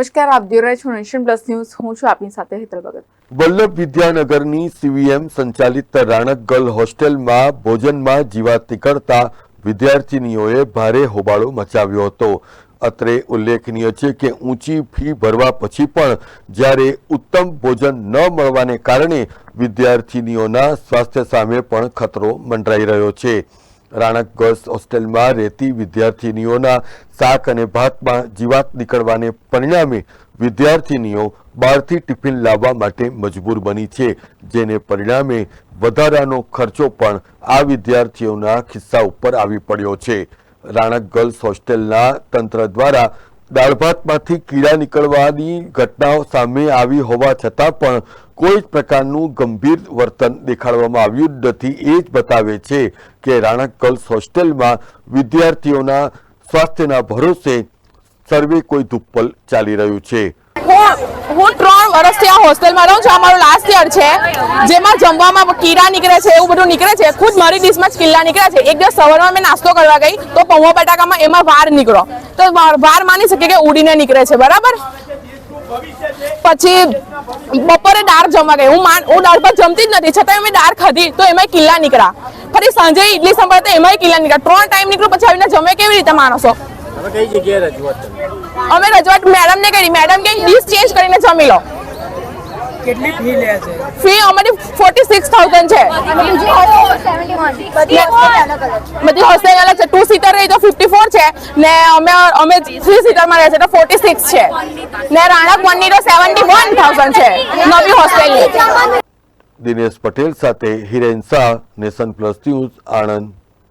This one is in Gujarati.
નમસ્કાર, આપ જોઈ રહ્યા છો નેશન પ્લસ ન્યૂઝ. હું છું આપની સાથે હેતલ ભગત. વલ્લભ વિદ્યાનગરની સીવીએમ સંચાલિત રાણક ગર્લ હોસ્ટેલમાં ભોજનમાં જીવાત નીકળતા વિદ્યાર્થીનીઓએ ભારે હોબાળો મચાવ્યો હતો. અત્રે ઉલ્લેખનીય છે કે ઊંચી ફી ભરવા પછી પણ જ્યારે ઉત્તમ ભોજન ન મળવાને કારણે વિદ્યાર્થીનીઓના સ્વાસ્થ્ય સામે પણ ખતરો મંડરાઈ રહ્યો છે. રાણક ગર્લ્સ હોસ્ટેલમાં રહેતી વિદ્યાર્થીનીઓના શાક અને ભાતમાં જીવાત નીકળવાને પરિણામે વિદ્યાર્થીનીઓ બહારથી ટિફિન લાવવા માટે મજબૂર બની છે, જેને પરિણામે વધારાનો ખર્ચો પણ આ વિદ્યાર્થીઓના ખિસ્સા ઉપર આવી પડ્યો છે. રાણક ગર્લ્સ હોસ્ટેલના તંત્ર દ્વારા દાળ ભાતમાંથી કીડા નીકળવાની ઘટનાઓ સામે આવી હોવા છતાં પણ કોઈ જ પ્રકારનું ગંભીર વર્તન દેખાડવામાં આવ્યું નથી. એ જ બતાવે છે કે રાણા ગર્લ્સ હોસ્ટેલમાં વિદ્યાર્થીઓના સ્વાસ્થ્યના ભરોસે સર્વે કોઈ ધુપ્પલ ચાલી રહ્યું છે. હું ત્રણ વર્ષથી આ હોસ્ટેલમાં રહું છું. આ મારું લાસ્ટ યર છે. જેમાં જમવામાં કીડા નીકળે છે, એવું બધું નીકળે છે. ખુદ મારી ડીશમાં જ કિલ્લા નીકળે છે. એક દિવસ સવારમાં મેં નાસ્તો કરવા ગઈ, તો પૌવા બટાકામાં એમાં વાર નીકળો. તો વાર માની શકીએ કે ઉડીને નીકળે છે, બરાબર? પછી બપોરે દાળ જમવા ગઈ. હું માન, હું દાળ પર જમતી જ નથી. છતાં મેં દાળ ખાધી, તો એમાંય કિલ્લા નીકળ્યા. ફરી સાંજે ઇડલી સંભાળતા એમાંય કિલ્લા નીકળ્યા. ત્રણ ટાઈમ નીકળ્યું, પછી આવીને જમે કેવી રીતે, માણસો? કઈ જગ્યાએ રજૂઆત અમે રજૂઆત મેડમને કરી. મેડમ કે ડીશ ચેન્જ કરીને જમી લો. કેટલી ફી લે છે? ફી અમારી ફોર્ટી સિક્સ થાઉઝન્ડ છે. બધી હોસ્ટેલ અલગ છે. ટુ સીટર રહી તો ફિફ્ટી ફોર છે. ને અમે અમે થ્રી સીટરમાં રહે છે તો ફોર્ટી સિક્સ છે. ને રાણા વનની તો સેવન્ટી વન થાઉઝન્ડ છે. નવી હોસ્ટેલની દિનેશ પટેલ સાથે Hiren Shah nation plus news Anand.